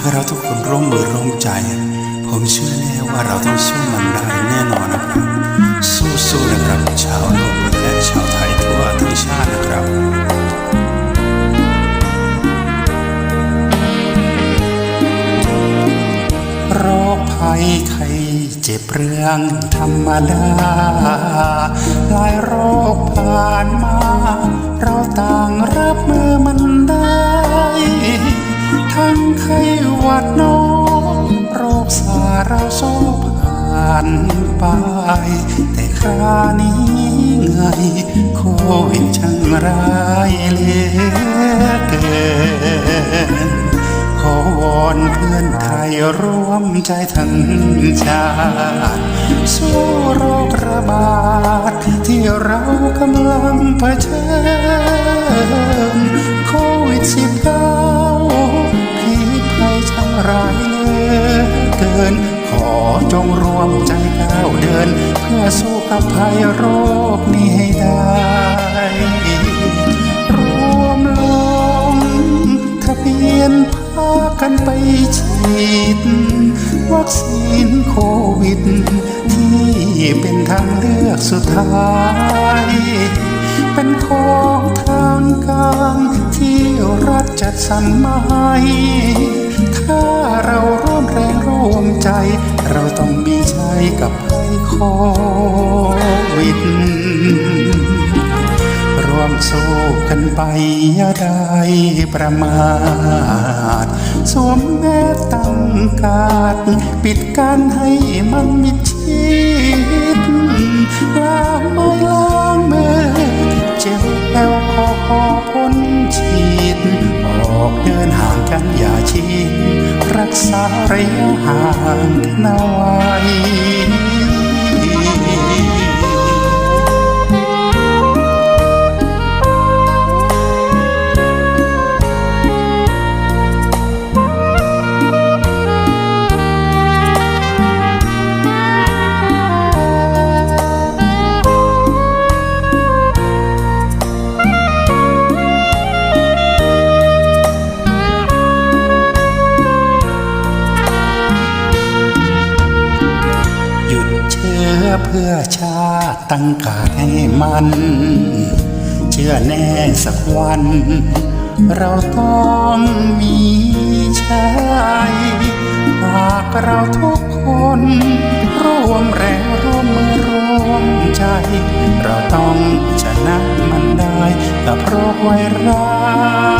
ากเราทุกคนร่วมมือร่วมใจ ผมเชื่อแน่ว่าเราต้องสู้มันได้แน่นอนนะครับ สู้ๆนะครับชาวโลกและชาวไทยทั่วทั้งชาตินะครับโรคภัยไข้เจ็บเรื่องธรรมดาหลายโรคผ่านมา ไข้หวัดนกโรคสาเราโซผ่านไป แต่ครานี้ไงโควิดช่างร้ายเลือเกินขอวอนเพื่อนไทยร่วมใจทั้งชาติสู้โรคระบาดที่เรากำลังเผชิญ น ขอจงรวมใจก้าวเดิน เพื่อสู้กับภัยโรคนี้ให้ได้รวมลงทะเบียนพากันไปฉีด วัคซีนโควิด ที่เป็นทางเลือกสุดท้ายเป็นของทางการที่รัฐจัดสรรมาให้ ถ้าเราร่วมแรง มใจ เราต้องมีชัยกับภัยโควิด ร่วมสู้กันไปอย่าได้ประมาท สวมแม่ตั้งกาด ปิดการให้มันมิดชิดล้างไม้ล้างมือเจลแอลกอฮอล์พ่นฉีด ออกเดินห่างกันอย่าชิด รักษาระยะห่างกันเอาไว้ เพื่อชาติตั้งกาให้มัน เชื่อแน่สักวัน เราต้องมีชัยหากเราทุกคน ร่วมแรงร่วมมือร่วมใจ เราต้องชนะมันได้กับโรคไวรัส